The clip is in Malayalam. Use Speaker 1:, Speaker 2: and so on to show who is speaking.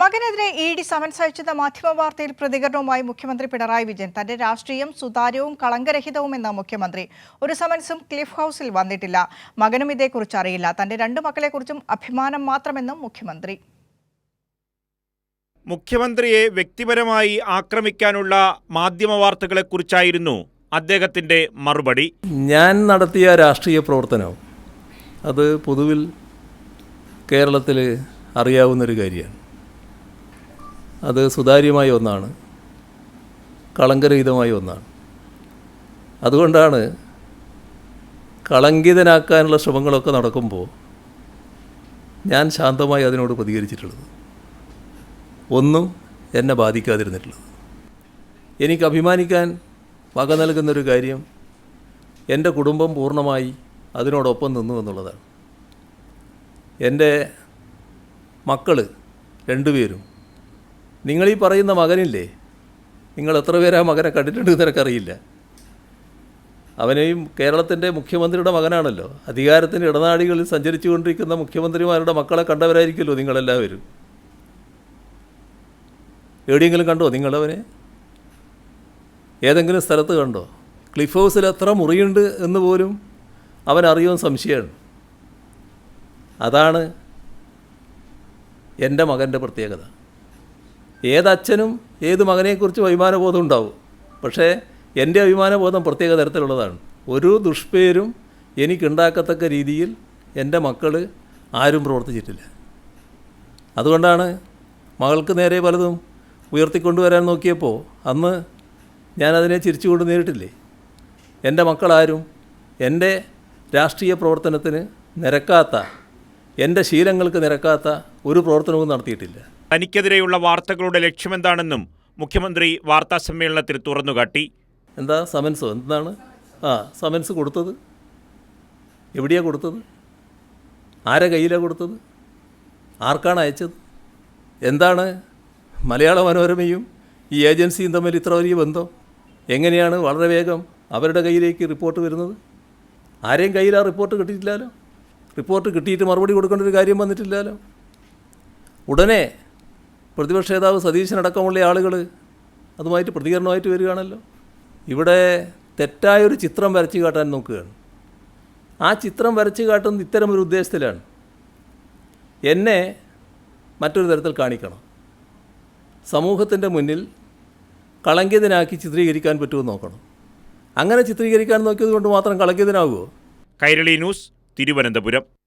Speaker 1: മകനെതിരെ ഇ ഡി സമൻസ് അയച്ചത് മാധ്യമ വാർത്തയിൽ പ്രതികരണവുമായി മുഖ്യമന്ത്രി പിണറായി വിജയൻ. തന്റെ രാഷ്ട്രീയം സുതാര്യവും കളങ്കരഹിതവുമെന്ന മുഖ്യമന്ത്രി. ഒരു സമൻസും ക്ലിഫ് ഹൗസിൽ വന്നിട്ടില്ല. മകനും ഇതേക്കുറിച്ച് അറിയില്ല. തന്റെ രണ്ട് മക്കളെക്കുറിച്ചും അഭിമാനം മാത്രമെന്നും മുഖ്യമന്ത്രി.
Speaker 2: മുഖ്യമന്ത്രിയെ വ്യക്തിപരമായി ആക്രമിക്കാനുള്ള മാധ്യമ വാർത്തകളെക്കുറിച്ചായിരുന്നു അദ്ദേഹത്തിന്റെ മറുപടി.
Speaker 3: ഞാൻ നടത്തിയ രാഷ്ട്രീയ പ്രവർത്തനം അത് പൊതുവിൽ കേരളത്തിൽ അറിയാവുന്നൊരു കാര്യമാണ്. അത് സുതാര്യമായ ഒന്നാണ്. കളങ്കരഹിതമായ ഒന്നാണ്. അതുകൊണ്ടാണ് കളങ്കിതനാക്കാനുള്ള ശ്രമങ്ങളൊക്കെ നടക്കുമ്പോൾ ഞാൻ ശാന്തമായി അതിനോട് പ്രതികരിച്ചിട്ടുള്ളത്. ഒന്നും എന്നെ ബാധിക്കാതിരുന്നിട്ടുള്ളത്. എനിക്ക് അഭിമാനിക്കാൻ വക നൽകുന്നൊരു കാര്യം എന്റെ കുടുംബം പൂർണമായി അതിനോടൊപ്പം നിന്നു എന്നുള്ളതാണ്. എന്റെ മക്കൾ രണ്ടുപേരും നിങ്ങളീ പറയുന്ന മകനില്ലേ? നിങ്ങൾ എത്ര പേര് ആ മകനെ കണ്ടിട്ടുണ്ട് നിനക്കറിയില്ല. അവനെയും കേരളത്തിന്റെ മുഖ്യമന്ത്രിയുടെ മകനാണല്ലോ. അധികാരത്തിന്റെ ഇടനാടികളിൽ സഞ്ചരിച്ചു കൊണ്ടിരിക്കുന്ന മുഖ്യമന്ത്രിമാരുടെ മക്കളെ കണ്ടവരായിരിക്കുമല്ലോ നിങ്ങളെല്ലാവരും. എവിടെയെങ്കിലും കണ്ടോ നിങ്ങളവനെ? ഏതെങ്കിലും സ്ഥലത്ത് കണ്ടോ? ക്ലിഫ് ഹൗസിൽ എത്ര മുറിയുണ്ട് എന്ന് പോലും അവൻ അറിയുമെന്ന് സംശയമാണ്. അതാണ് എന്റെ മകന്റെ പ്രത്യേകത. ഏതച്ഛനും ഏത് മകനെക്കുറിച്ചും അഭിമാനബോധം ഉണ്ടാവും. പക്ഷേ എന്റെ അഭിമാനബോധം പ്രത്യേക തരത്തിലുള്ളതാണ്. ഒരു ദുഷ്പേരും എനിക്കുണ്ടാക്കത്തക്ക രീതിയിൽ എന്റെ മക്കൾ ആരും പ്രവർത്തിച്ചിട്ടില്ല. അതുകൊണ്ടാണ് മകൾക്ക് നേരെ പലതും ഉയർത്തിക്കൊണ്ടുവരാൻ നോക്കിയപ്പോൾ അന്ന് ഞാനതിനെ ചിരിച്ചുകൊണ്ട് നേരിട്ടില്ലേ? എന്റെ മക്കളാരും എന്റെ രാഷ്ട്രീയ പ്രവർത്തനത്തിന് നിരക്കാത്ത എന്റെ ശീലങ്ങൾക്ക് നിരക്കാത്ത ഒരു പ്രവർത്തനവും നടത്തിയിട്ടില്ല.
Speaker 2: തനിക്കെതിരെയുള്ള വാർത്തകളുടെ ലക്ഷ്യമെന്താണെന്നും മുഖ്യമന്ത്രി വാർത്താ സമ്മേളനത്തിൽ തുറന്നുകാട്ടി.
Speaker 3: എന്താ? സമൻസ്? എന്താണ്? ആ സമൻസ് കൊടുത്തത്? എവിടെയാണ് കൊടുത്തത്? ആരെ കയ്യിലാണ് കൊടുത്തത്? ആർക്കാണ് അയച്ചത്? എന്താണ്? മലയാള മനോരമയും ഈ ഏജൻസിയും തമ്മിൽ ഇത്ര വലിയ ബന്ധം? എങ്ങനെയാണ് വളരെ വേഗം അവരുടെ കയ്യിലേക്ക് റിപ്പോർട്ട് വരുന്നത്? ആരെയും കയ്യിൽ ആ റിപ്പോർട്ട് കിട്ടിയിട്ടില്ലല്ലോ റിപ്പോർട്ട് കിട്ടിയിട്ട് മറുപടി കൊടുക്കേണ്ട ഒരു കാര്യം വന്നിട്ടില്ലല്ലോ ഉടനെ പ്രതിപക്ഷ നേതാവ് സതീശനടക്കമുള്ള ആളുകൾ അതുമായിട്ട് പ്രതികരണമായിട്ട് വരികയാണല്ലോ. ഇവിടെ തെറ്റായൊരു ചിത്രം വരച്ചു കാട്ടാൻ നോക്കുകയാണ്. ആ ചിത്രം വരച്ചു കാട്ടുന്നത് ഇത്തരം ഒരു ഉദ്ദേശത്തിലാണ്. എന്നെ മറ്റൊരു തരത്തിൽ കാണിക്കണം. സമൂഹത്തിന്റെ മുന്നിൽ കളങ്കിതനാക്കി ചിത്രീകരിക്കാൻ പറ്റുമോ നോക്കണം. അങ്ങനെ ചിത്രീകരിക്കാൻ നോക്കിയത് കൊണ്ട് മാത്രം കളങ്കിതനാകുമോ
Speaker 2: കൈരളി ന്യൂസ് തിരുവനന്തപുരം.